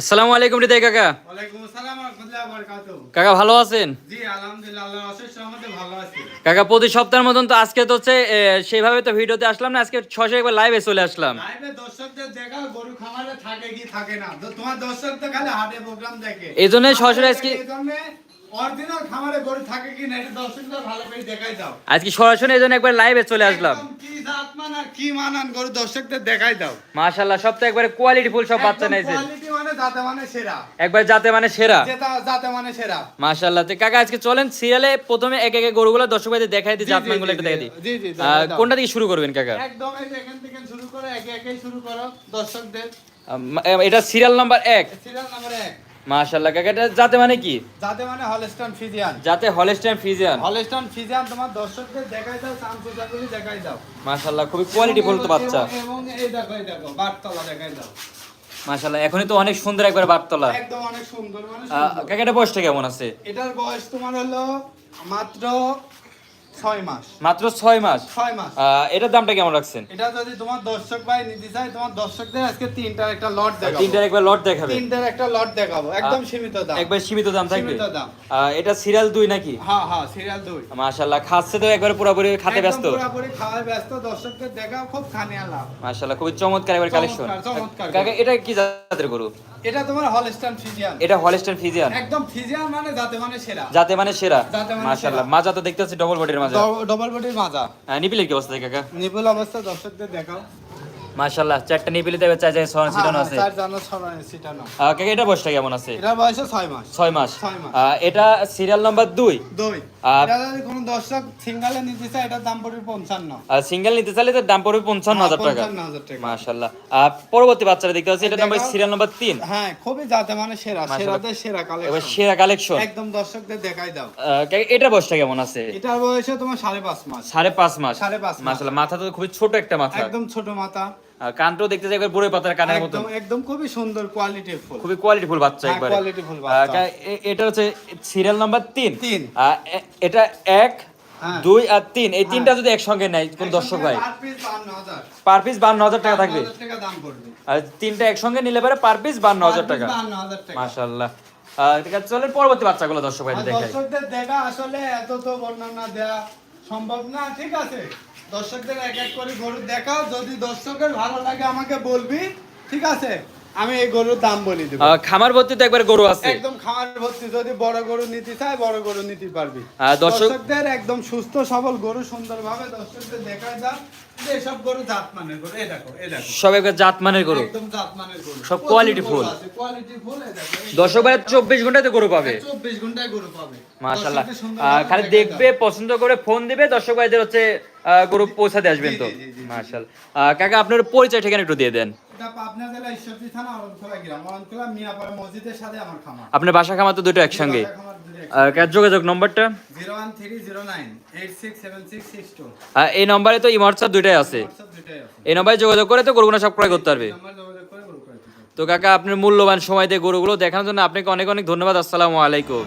আসসালামু আলাইকুম হৃদয় কাকা। ওয়ালাইকুম আসসালাম ওয়া রাহমাতুল্লাহি কাকা ভালো আছেন? জি আলহামদুলিল্লাহ অশেষ রহমতে ভালো আছি। কাকা প্রতি সপ্তাহের মতন তো আজকে তো হচ্ছে সেইভাবে তো ভিডিওতে আসলাম না আজকে ছশো একবার লাইভে চলে আসলাম। লাইভে দর্শকদের দেখা গরু খামারে থাকে কি থাকে না? তোমার দর্শক তো খালি হাটে প্রোগ্রাম দেখে। এই জন্যই সরাসরি আজকে অরিজিনাল খামারে গরু থাকে কি না এটা দর্শকদের ভালো করে দেখাই দাও। আজকে সরাসরি এই জন্য একবার লাইভে চলে আসলাম। একবারে কোয়ালিটি ফুল সব বাচ্চা নাইছে। জাতে মানে সেরা। মানে সেরা। যেটা কাকা আজকে চলেন সিরিয়ালে প্রথমে এক এক গরুগুলো দর্শক ভাইদের দিই জাত মানগুলো একটু দিই। জি কোনটা থেকে শুরু করবেন কাকা? এটা সিরিয়াল নাম্বার এক। মাশাআল্লাহ কাকা এটা যাতে মানে কি? যাতে মানে হলস্টাইন ফিজিয়ান যাতে হলস্টাইন ফিজিয়ান হলস্টাইন ফিজিয়ান তোমার দর্শকদের দেখাই দাও চামচুচাগুলি দেখাই দাও। মাশাআল্লাহ খুবই কোয়ালিটি ফুল তো বাচ্চা। এবং এই দেখো এই দেখো বাটতলা দেখাই দাও। মাশাআল্লাহ এখনই তো অনেক সুন্দর একবার বাটতলা একদম অনেক সুন্দর মানে কাকা এটা বয়সটা কেমন আছে? এটার বয়স তোমার হলো মাত্র ছয় মাস। মাত্র ছয় মাস? ছয় মাস। এটার দামটা কেমন রাখছেন? এটা যদি তোমার দর্শক ভাই নিতে চাই তোমার দর্শকদের আজকে তিনটার একটা লট দেখাবো। তিনটার একবার লট দেখাবে? তিনটার একটা লট দেখাবো। একদম সীমিত দাম। একবার সীমিত দাম থাকবে? সীমিত দাম। এটা সিরিয়াল দুই নাকি? হ্যাঁ হ্যাঁ সিরিয়াল দুই। মাশাল্লাহ খাচ্ছে তো একবার পুরোপুরি খাতে ব্যস্ত। পুরোপুরি খাওয়ায় ব্যস্ত দর্শকদের দেখাও খুব লাভ। খুবই চমৎকার একবার কালেকশন চমৎকার, চমৎকার। কাকা এটা কি জাতের গরু? এটা তোমার হলস্টন ফিজিয়ান এটা হলিস্টার ফিজিয়ান একদম ফিজিয়ান মানে মানে সেরা। যাতে মানে সেরা। মানে। মাজা তো দেখতে পাচ্ছি ডবল বডির মাজা ডবল বডির মাজা আহ, নিপিলের কি অবস্থা কাকা নিপুল অবস্থা দর্শকদের দেখাও মাশাল্লাহ চারটা নিপিলে দেবে চার জায়গায় ছড়ানো ছিটানো আছে। চার জানো কাকা এটা বয়সটা কেমন আছে? এটা বয়স ছয় মাস। ছয় মাস। ছয় মাস। এটা সিরিয়াল নাম্বার দুই? দুই। আর- এটা যদি কোনো দর্শক সিঙ্গালে নিতে চায় এটার দাম পড়বে পঞ্চান্ন। সিঙ্গেল নিতে চাইলে তো দাম পড়বে পঞ্চান্ন হাজার টাকা। পঞ্চান্ন হাজার টাকা। মাশাল্লাহ আহ, পরবর্তী বাচ্চারা দেখতে পাচ্ছি এটা নাম্বার সিরিয়াল নাম্বার তিন। হ্যাঁ খুবই যাতে মানে সেরা মাশাআল্লাহ। সেরাদের সেরা এবার কালেকশন সেরা কালেকশন একদম দর্শকদের দেখাই দাও। এটা বয়সটা কেমন আছে? এটা বয়স তোমার সাড়ে পাঁচ মাস। সাড়ে পাঁচ মাস। সাড়ে পাঁচ মাস। মাশাল্লাহ মাথা তো খুবই ছোট একটা মাথা। একদম ছোট মাথা। আর কানটাও দেখতে যাই একবার বুড়ো পাতার কানের মতন। একদম খুবই সুন্দর কোয়ালিটির ফুল। খুবই কোয়ালিটিফুল বাচ্চা হ্যাঁ, একবারে। qualityful আহ, বাচ্চা। এটা হচ্ছে সিরিয়াল নাম্বার তিন। তিন। আহ, এ- এটা এক হ্যাঁ। দুই আর তিন। এই তিনটা যদি একসঙ্গে নেয় কোন দর্শক ভাই। পার পিস বান্ন হাজার। টাকা থাকবে। আর তিনটা একসঙ্গে নিলে পরে পার পিস বান্ন হাজার টাকা। মাশাল্লাহ চলেন পরবর্তী বাচ্চাগুলো দর্শক ভাই দেখাই। দর্শকদের দেখা আসলে এত তো বর্ণনা দেওয়া সম্ভব না ঠিক আছে? দর্শকদের এক এক করে গরু দেখাও যদি দর্শকের ভালো লাগে আমাকে বলবি ঠিক আছে? আমি এই গরুর দাম বলি দেবো। খামার ভর্তি তো একবার গরু আছে। একদম খামার ভর্তি যদি বড় গরু নিতে চায় বড় গরু নিতে পারবি। দর্শকদের একদম সুস্থ সবল গরু সুন্দরভাবে দর্শকদের দেখায় দাও যে গরু জাত মানের গরু এই দেখো এই দেখো। সব একবার জাতমানের গরু। একদম জাত মানের গরু। সব quality full। কোয়ালিটি ফুল এই দেখো দর্শক ভাই চব্বিশ ঘন্টাতে গরু পাবে। চব্বিশ ঘন্টায় গরু পাবে। মাশাল্লাহ খালি দেখবে পছন্দ করে ফোন দিবে দর্শক ভাইদের হচ্ছে আহ, গরু পৌঁছাতে আসবেন তো? আহ, কাকা আপনার পরিচয় ঠিকানা একটু দিয়ে দেন। এটা পাবনা জেলা ঈশ্বরদী থানা অরণখোলা গ্রাম। অরণখোলা মিয়াপাড়া মসজিদের সাথে আমার খামার। আপনার বাসা খামার তো দুটো একসঙ্গে। যোগাযোগ নম্বরটা? এই নম্বরে তো ইমর্সার দুইটাই আছে। এই নম্বরে যোগাযোগ করে তো গরুগুলো সব ক্রয় করতে পারবে। তো কাকা আপনার মূল্যবান সময় দিয়ে গরুগুলো দেখানোর জন্য আপনাকে অনেক অনেক ধন্যবাদ। আসসালামু আলাইকুম।